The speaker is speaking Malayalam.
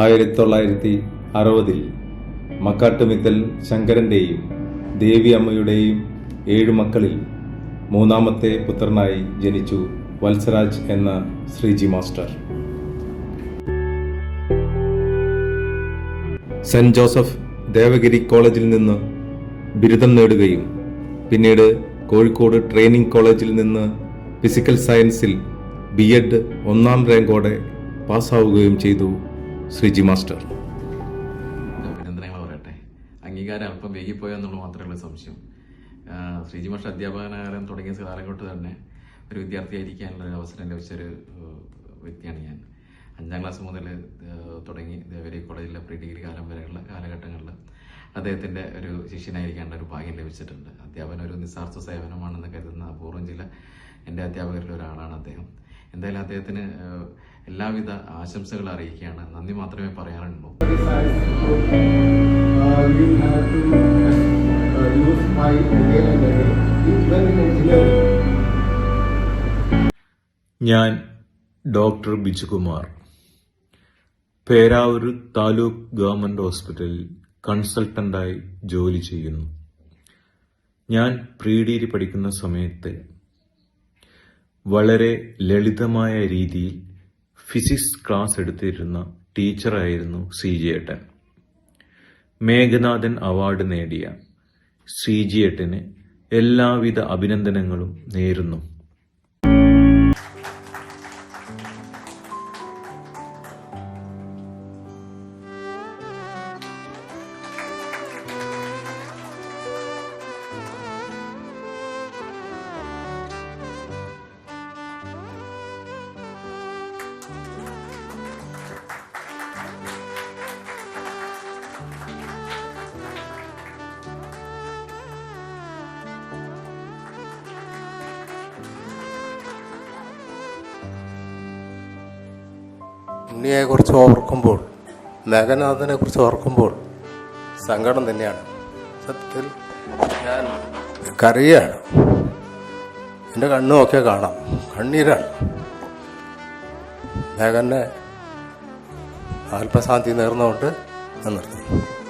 ആയിരത്തി തൊള്ളായിരത്തി അറുപതിൽ മക്കാട്ടുമിത്തൽ ശങ്കരന്റെയും ദേവി അമ്മയുടെയും ഏഴു മക്കളിൽ മൂന്നാമത്തെ പുത്രനായി ജനിച്ചു വത്സരാജ് എന്ന Sreeji master. Saint Joseph Devagiri കോളേജിൽ നിന്ന് ബിരുദം നേടുകയും പിന്നീട് കോഴിക്കോട് ട്രെയിനിങ് കോളേജിൽ നിന്ന് ഫിസിക്കൽ സയൻസിൽ ബി എഡ് ഒന്നാം റാങ്കോടെ പാസ്സാവുകയും ചെയ്തു. ശ്രീജി മാസ്റ്റർ. അഭിനന്ദനങ്ങൾ പറയട്ടെ. അംഗീകാരം അല്പം വൈകിപ്പോയോ എന്നുള്ളത് മാത്രമേ ഉള്ളൂ സംശയം. ശ്രീജി മാഷ അധ്യാപകനാകാരം തുടങ്ങിയ കാലം തൊട്ട് തന്നെ ഒരു വിദ്യാർത്ഥിയായിരിക്കാനുള്ള ഒരു അവസരം ലഭിച്ചൊരു വ്യക്തിയാണ് ഞാൻ. അഞ്ചാം ക്ലാസ് മുതൽ തുടങ്ങി ദേവരി കോളേജിലെ പ്രീ ഡിഗ്രി കാലം വരെയുള്ള കാലഘട്ടങ്ങളിൽ അദ്ദേഹത്തിന്റെ ഒരു ശിഷ്യനായിരിക്കേണ്ട ഒരു ഭാഗ്യം ലഭിച്ചിട്ടുണ്ട്. അധ്യാപനം ഒരു നിസ്സാർത്ഥ സേവനമാണെന്ന് കരുതുന്ന അപൂർവം ചില എന്റെ അധ്യാപകരിൽ ഒരാളാണ് അദ്ദേഹം. എന്തായാലും അദ്ദേഹത്തിന് എല്ലാവിധ ആശംസകൾ അറിയിക്കുകയാണ്. നന്ദി മാത്രമേ പറയാനുള്ളൂ ഞാൻ ഡോക്ടർ ബിജുകുമാർ. പേരാവൂർ താലൂക്ക് ഗവൺമെന്റ് ഹോസ്പിറ്റലിൽ കൺസൾട്ടന്റായി ജോലി ചെയ്യുന്നു. ഞാൻ പ്രീ ഡിഗ്രി പഠിക്കുന്ന സമയത്ത് വളരെ ലളിതമായ രീതിയിൽ ഫിസിക്സ് ക്ലാസ് എടുത്തിരുന്ന ടീച്ചറായിരുന്നു സി ജിയേട്ടൻ മേഘനാഥൻ അവാർഡ് നേടിയ സി ജിയേട്ടന് എല്ലാവിധ അഭിനന്ദനങ്ങളും നേരുന്നു. ഉണ്ണിയെക്കുറിച്ച് ഓർക്കുമ്പോൾ മേഘനാഥനെ കുറിച്ച് ഓർക്കുമ്പോൾ സങ്കടം തന്നെയാണ്. സത്യത്തിൽ ഞാൻ കരയാണ് എന്റെ കണ്ണുമൊക്കെ കാണാം. കണ്ണീരാണ്. മേഘനെ ആത്മശാന്തി നേർന്നുകൊണ്ട് ഞാൻ നിർത്തുന്നു.